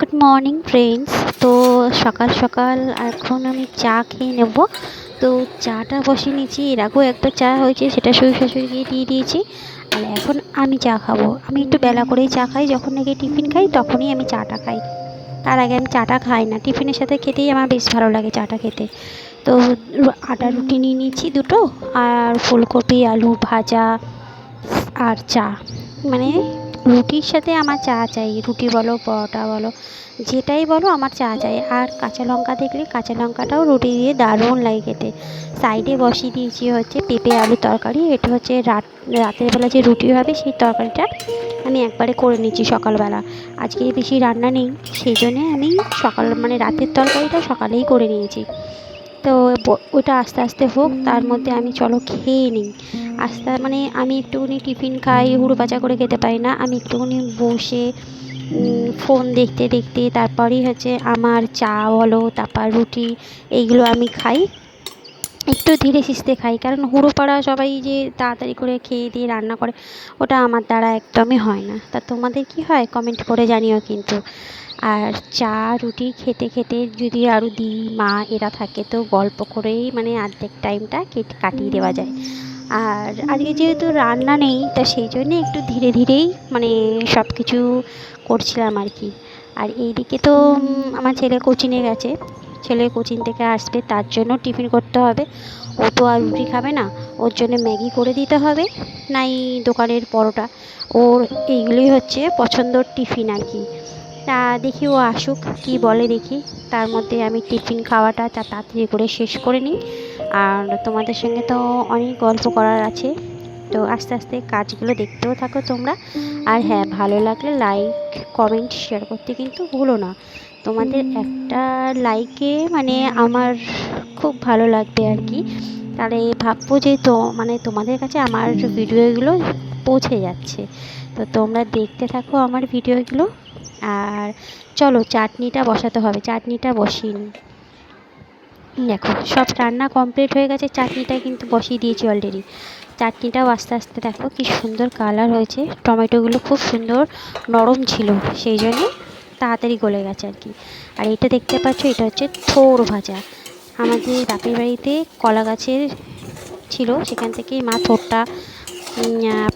Good morning friends তো সকাল সকাল এখন আমি চা খেয়ে নেব। তো চাটা বসিয়ে নিয়েছি। এর আগেও একটা চা হয়েছে, সেটা শ্বশুর শাশুড়িকে দিয়ে দিয়েছি। আর এখন আমি চা খাব। আমি একটু বেলা করেই চা খাই। যখন নাকি টিফিন খাই, তখনই আমি চাটা খাই। তার আগে আমি চাটা খাই না। টিফিনের সাথে খেতেই আমার বেশ ভালো লাগে চাটা খেতে। তো আটা রুটি নিয়ে নিয়েছি দুটো, আর ফুলকপি, আলু ভাজা, আর চা। মানে রুটির সাথে আমার চা চাই। রুটি বলো, পরোটা বলো, যেটাই বলো আমার চা চাই। আর কাঁচা লঙ্কা দেখলে কাঁচা লঙ্কাটাও রুটি দিয়ে দারুণ লাগে খেতে। সাইডে বসিয়ে দিয়েছি হচ্ছে পেঁপে আলু তরকারি। এটা হচ্ছে রাত, রাতের বেলা যে রুটি হবে সেই তরকারিটা আমি একবারে করে নিচ্ছি সকালবেলা। আজকে বেশি রান্না নেই, সেই জন্যে আমি সকাল মানে রাতের তরকারিটা সকালেই করে নিয়েছি। তো ওটা আস্তে আস্তে হোক, তার মধ্যে আমি চলো খেয়ে নিই। আস্তে মানে আমি একটুখানি টিফিন খাই হুড়ো পাচা করে খেতে পারি না। আমি একটুখানি বসে ফোন দেখতে দেখতে, তারপরেই হচ্ছে আমার চা বলো তারপর রুটি, এইগুলো আমি খাই। একটু ধীরে সিস্তে খাই, কারণ হুড়ো পাড়া সবাই যে তাড়াতাড়ি করে খেয়ে দিয়ে রান্না করে, ওটা আমার দ্বারা একদমই হয় না। তা তোমাদের কি হয়? কমেন্ট করে জানিও কিন্তু। আর চা, রুটি খেতে খেতে যদি আরও দিই মা এরা থাকে তো গল্প করেই মানে অর্ধেক টাইমটা কেটে, কাটিয়ে দেওয়া যায়। আর আজকে যেহেতু রান্না নেই, তা সেই জন্যে একটু ধীরে ধীরেই মানে সব কিছু করছিলাম আর কি আর এইদিকে তো আমার ছেলে কোচিংয়ে গেছে। ছেলে কোচিং থেকে আসবে, তার জন্য টিফিন করতে হবে। ও তো আর রুটি খাবে না, ওর জন্য ম্যাগি করে দিতে হবে, নাই দোকানের পরোটা। ওর এইগুলোই হচ্ছে পছন্দর টিফিন আর কি দেখি ও আসুক, কি বলে দেখি। তার মধ্যে আমি টিফিন খাওয়াটা তা তাড়াতাড়ি করে শেষ করে নিই। আর তোমাদের সঙ্গে তো অনেক গল্প করার আছে। তো আস্তে আস্তে কাজগুলো দেখতেও থাকো তোমরা। আর হ্যাঁ ভালো লাগলে লাইক কমেন্ট শেয়ার করতে কিন্তু ভুলো না। তোমাদের একটা লাইকে মানে আমার খুব ভালো লাগবে আর কি। তাহলে ভাববো যে তো মানে তোমাদের কাছে আমার ভিডিওগুলো পৌঁছে যাচ্ছে। তো তোমরা দেখতে থাকো আমার ভিডিওগুলো আর চলো চাটনিটা বসাতে হবে চাটনিটা বসিয়ে নিই দেখো সব রান্না কমপ্লিট হয়ে গেছে চাটনিটা কিন্তু বসিয়ে দিয়েছি অলরেডি চাটনিটাও আস্তে আস্তে দেখো কি সুন্দর কালার হয়েছে টমেটোগুলো খুব সুন্দর নরম ছিল সেই জন্য তাড়াতাড়ি গলে গেছে আর কি। আর এটা দেখতে পাচ্ছ এটা হচ্ছে থোর ভাজা। আমাদের বাপের বাড়িতে কলা গাছের ছিল সেখান থেকেই মা আহ,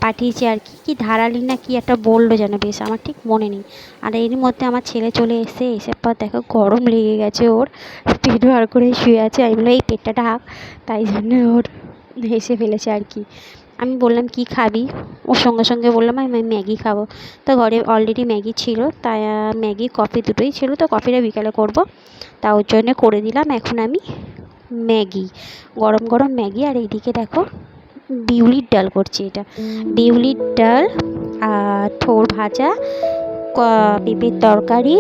পাঠিয়েছে আর কি। কি ধারালি না কি একটা বলল যেন বেশ, আমার ঠিক মনে নেই। আর এর মধ্যে আমার ছেলে চলে এসে এসে পর দেখো গরম লেগে গেছে ওর। পেট বার করে শুয়ে আছে। আমি বললাম, এই পেটটা ঢাক। তাই জন্য ওর হেসে ফেলেছে আর কি। আমি বললাম, কি খাবি? ওর সঙ্গে সঙ্গে বললাম, আমি ম্যাগি খাব। তো ঘরে অলরেডি ম্যাগি ছিল, তাই ম্যাগি, কফি দুটোই ছিল। তো কফিটা বিকালে করব। তা ওর জন্য করে দিলাম। এখন আমি ম্যাগি, গরম গরম ম্যাগি। আর এইদিকে দেখো বিউলির ডাল করছি এটা। বিউলির ডাল, আর থোড় ভাজা পেঁপের তরকারি,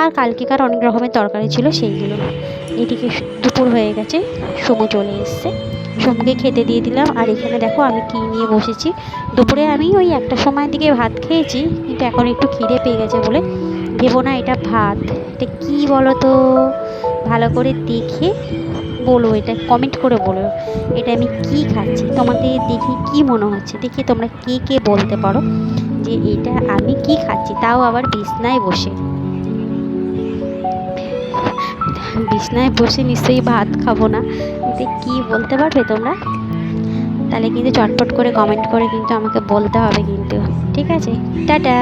আর কালকেকার অনেক রকমের তরকারি ছিল সেইগুলো। এদিকে দুপুর হয়ে গেছে, সমু চলে এসছে। সমুকে খেতে দিয়ে দিলাম, আর এখানে দেখো আমি কী নিয়ে বসেছি। দুপুরে আমি ওই একটা সময়ের দিকে ভাত খেয়েছি, কিন্তু এখন একটু খিদে পেয়ে গেছে বলে ভেবো না এটা ভাত। এটা কী বলো তো ভালো করে দেখে বলো, এটা কমেন্ট করে বলো, এটা আমি কি খাচ্ছি, তোমাদের দেখি কি মনে হচ্ছে, দেখি তোমরা কে কে বলতে পারো যে এটা আমি কি খাচ্ছি, তাও আবার বিছনায় বসে। বিছনায় বসে নিশ্চয়ই ভাত খাব না কি বলতে পারবে তোমরা? তাহলে কিন্তু চটপট করে কমেন্ট করে কিন্তু আমাকে বলতে হবে কিন্তু, ঠিক আছে? টাটা!